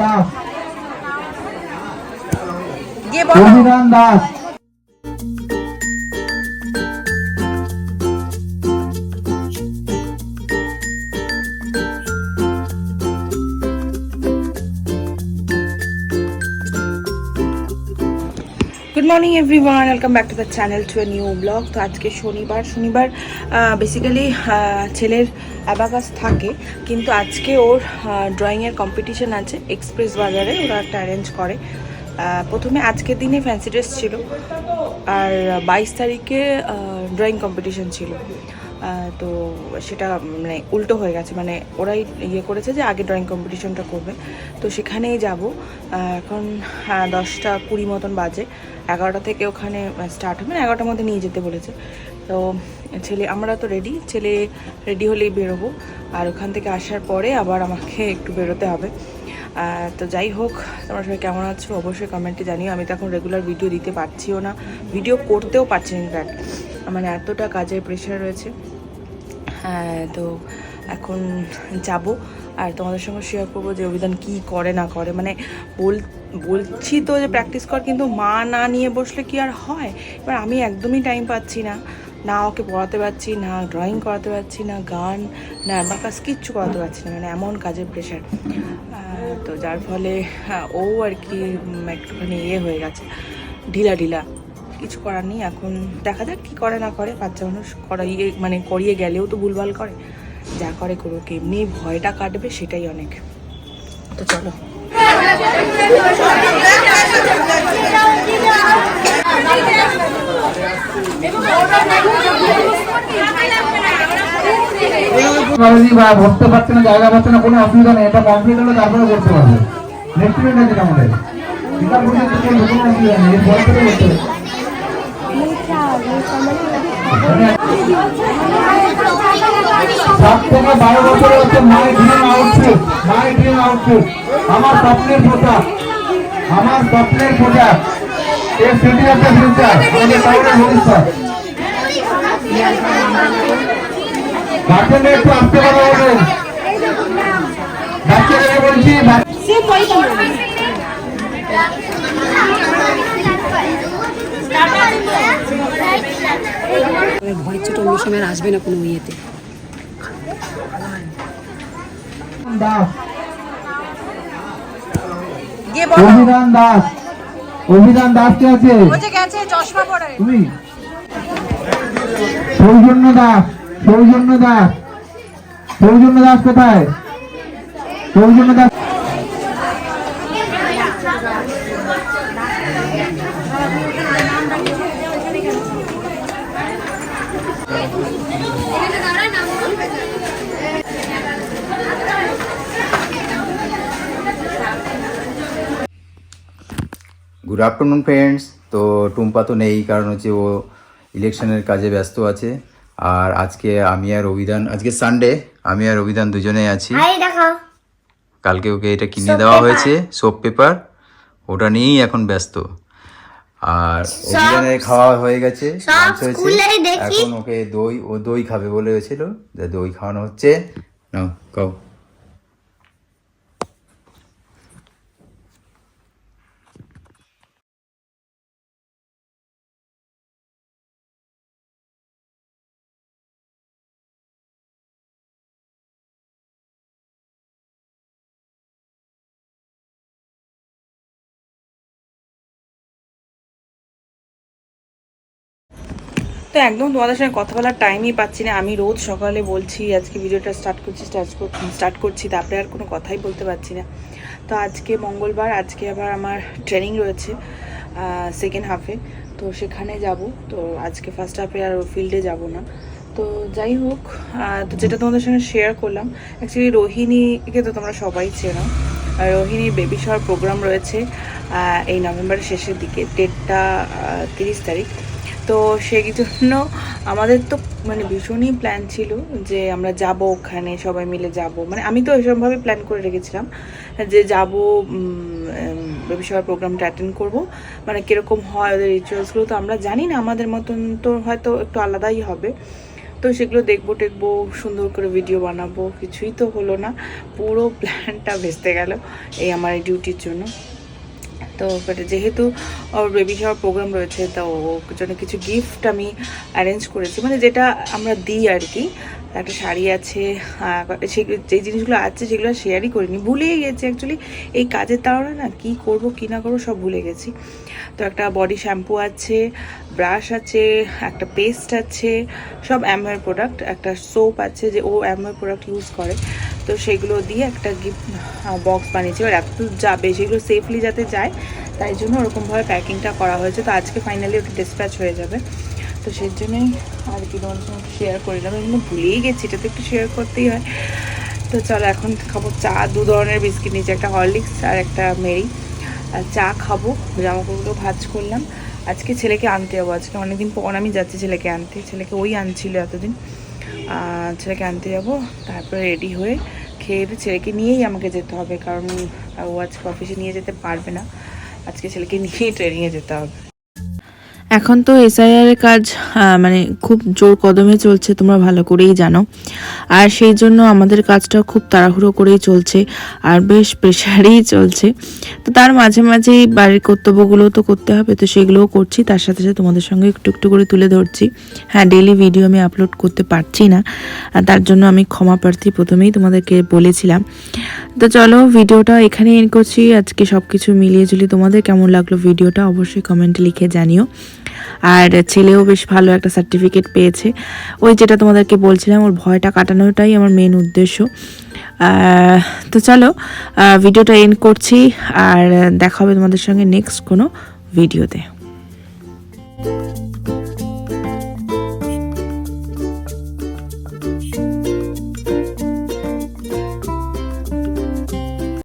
Das. Abhinandan Das. Morning everyone welcome back to the channel to a new blog তো আজকে শনিবার শনিবার basically ছেলের অ্যাবাকাস থাকে, কিন্তু আজকে ওর ড্রয়িংয়ের কম্পিটিশান আছে এক্সপ্রেস বাজারে, ওরা একটা অ্যারেঞ্জ করে। প্রথমে আজকের দিনে ফ্যান্সি ড্রেস ছিল, আর বাইশ তারিখে ড্রয়িং কম্পিটিশান ছিল। তো সেটা মানে উল্টো হয়ে গেছে। মানে ওরাই ইয়ে করেছে যে, আগে ড্রয়িং কম্পিটিশনটা করবে। তো সেখানেই যাব। এখন দশটা কুড়ি মতন বাজে। এগারোটা থেকে ওখানে স্টার্ট হবে। মানে এগারোটার মধ্যে নিয়ে যেতে বলেছে। তো, ছেলে, আমরা তো রেডি ছেলে রেডি হলেই বেরোবো। আর ওখান থেকে আসার পরে আবার আমাকে একটু বেরোতে হবে। তো যাই হোক, তোমরা সবাই কেমন আছো? অবশ্যই কমেন্টে জানিও। আমি তো এখন রেগুলার ভিডিও দিতে পারছিও না। ভিডিও করতেও পারছি না ইনফ্যাক্ট মানে এতটা কাজের প্রেশার রয়েছে। হ্যাঁ তো এখন যাব। আর তোমাদের সঙ্গে শেয়ার করব যে অভিধান কি করে, না করে। মানে বল, বলছি তো যে প্র্যাকটিস কর, কিন্তু মা না নিয়ে বসলে কি আর হয়? এবার আমি একদমই টাইম পাচ্ছি না। না ওকে পড়াতে পারছি না ড্রয়িং করাতে পারছি না গান না আমার কাজ কিচ্ছু করাতে পারছি না মানে এমন কাজের প্রেশার তো যার ফলে হ্যাঁ, ও আর কি একটুখানি ইয়ে হয়ে গেছে ঢিলা ঢিলা কিছু করার নেই এখন দেখা যাক কী করে না করে বাচ্চা মানুষ করাইয়ে মানে করিয়ে গেলেও তো ভুলভাল করে যা করে করুক এমনি ভয়টা কাটবে সেটাই অনেক তো চলো কলেজে বা ভরতে পারছে না, জায়গা পাচ্ছে না, কোনো অসুবিধা নেই, এটা কমপ্লিট হলে তারপরে করতে পারবে। আছে আমাদের। আমার স্বপ্নের পোশাক, আমার স্বপ্নের পোশাক। এর সিটি একটা ফিউচার আমাদের টাউনের ভবিষ্যৎ গার্জেনরা একটু আসতে পারো বলবেন বাচ্চাদেরকে বলছি বা- ছোট অন্য সময় আসবে না কোনো ইয়েতে। দাস। দাস। অভিধান দাস কে আছে তুমি? সৌজন্য দাস সৌজন্য দাস। সৌজন্য দাস কোথায়? সৌজন্য দাস গুড আফটারনুন ফ্রেন্ডস তো টুম্পা তো নেই কারণ হচ্ছে ও ইলেকশনের কাজে ব্যস্ত আছে। আর আজকে আমি আর অভিধান আজকে সানডে আমি আর অভিধান দুজনেই আছি। কালকে ওকে এটা কিনে দেওয়া হয়েছে সোপ পেপার ওটা নিয়েই এখন ব্যস্ত। আর অভিধানের খাওয়া হয়ে গেছে এখন ওকে দই ও দই খাবে বলে হয়েছিল যে দই খাওয়ানো হচ্ছে। নাও কাও তো একদম তোমাদের সঙ্গে কথা বলার টাইমই পাচ্ছি না। আমি রোজ সকালে বলছি, আজকে ভিডিওটা স্টার্ট করছি স্টার্ট করছি স্টার্ট করছি, তারপরে আর কোনো কথাই বলতে পারছি না। তো আজকে মঙ্গলবার, আজকে আবার আমার ট্রেনিং রয়েছে সেকেন্ড হাফে তো সেখানে যাব। তো আজকে ফার্স্ট হাফে আর ফিল্ডে যাব না। তো যাই হোক তো যেটা তোমাদের সঙ্গে শেয়ার করলাম অ্যাকচুয়ালি রোহিণীকে তো তোমরা সবাই চেনো। আর রোহিণী বেবি শহর প্রোগ্রাম রয়েছে এই নভেম্বরের শেষের দিকে ডেটটা তিরিশ তারিখ। তো সেই জন্য আমাদের তো মানে ভীষণই প্ল্যান ছিল যে আমরা যাব ওখানে, সবাই মিলে যাব। মানে আমি তো এরকমভাবে প্ল্যান করে রেখেছিলাম যে যাব বেবি সবার প্রোগ্রামটা অ্যাটেন্ড করব। মানে কীরকম হয় ওদের রিচুয়ালসগুলো তো আমরা জানি না, আমাদের মতন তো হয়তো একটু আলাদাই হবে। তো সেগুলো দেখব টেকবো, সুন্দর করে ভিডিও বানাবো, কিছুই তো হলো না। পুরো প্ল্যানটা ভেস্তে গেল এই আমার এই ডিউটির জন্য। তো বাট যেহেতু ওর বেবি শাওয়ার প্রোগ্রাম রয়েছে, তো ওর জন্য কিছু গিফট আমি অ্যারেঞ্জ করেছি। মানে যেটা আমরা দিই আর কি একটা শাড়ি আছে সে যেই জিনিসগুলো আছে সেগুলো শেয়ারই করিনি। ভুলেই গেছি অ্যাকচুয়ালি এই কাজের তাড়না না, কি করব, কি না করব সব ভুলে গেছি। তো একটা বডি শ্যাম্পু আছে ব্রাশ আছে, একটা পেস্ট আছে, সব অ্যামওয়ের প্রোডাক্ট একটা সোপ আছে যে ও অ্যামওয়ের প্রোডাক্ট ইউজ করে। তো সেগুলো দিয়ে একটা গিফট বক্স বানিয়েছি। এবার এত যাবে, সেগুলো সেফলি যাতে যায় তাই জন্য ওরকমভাবে প্যাকিংটা করা হয়েছে। তো আজকে ফাইনালি ওটা ডিসপ্যাচ হয়ে যাবে। তো সেই জন্যই আর কি তোমার সঙ্গে শেয়ার করিলাম এগুলো ভুলেই গেছি, এটা তো একটু শেয়ার করতেই হয়। তো চলো এখন খাব চা, দু ধরনের বিস্কিট নিয়েছি, একটা হরলিক্স আর একটা মেরি। আর চা খাব জামা কাপড়গুলো ভাজ করলাম। আজকে ছেলেকে আনতে যাব, আজকে অনেকদিন পর আমি যাচ্ছি ছেলেকে আনতে। ছেলেকে ওই আনছিল এতদিন। ছেলেকে আনতে যাব, তারপরে রেডি হয়ে খেয়ে ছেলেকে নিয়েই আমাকে যেতে হবে। কারণ ও আজকে অফিসে নিয়ে যেতে পারবে না। আজকে ছেলেকে নিয়েই ট্রেনিংয়ে যেতে হবে এখন তো এসআইআর এর কাজ মানে খুব জোর কদমে চলছে, তোমরা ভালো করেই জানো। আর সেই জন্য আমাদের কাজটা খুব তাড়াহুড়ো করেই চলছে, আর বেশ প্রেশারেই চলছে। তো তার মাঝে মাঝেই বাড়ির কর্তব্যগুলো তো করতে হবে, তো সেগুলোও করছি, তার সাথে সাথে তোমাদের সঙ্গে একটু একটু করে তুলে ধরছি। হ্যাঁ ডেলি ভিডিও আমি আপলোড করতে পারছি না তার জন্য আমি ক্ষমা প্রার্থী প্রথমেই তোমাদেরকে বলেছিলাম। তো চলো ভিডিওটা এখানে এন্ড করছি, আজকে সব কিছু মিলিয়ে ঝুলিয়ে তোমাদের কেমন লাগল ভিডিওটা অবশ্যই কমেন্টে লিখে জানিও। আর ছেলেও বেশ ভালো একটা সার্টিফিকেট পেয়েছে। ওই যেটা তোমাদেরকে বলছিলাম, ওর ভয়টা কাটানোটাই আমার মেন উদ্দেশ্য। তো চলো ভিডিওটা এন্ড করছি, আর দেখা হবে তোমাদের সঙ্গে নেক্সট কোনো ভিডিওতে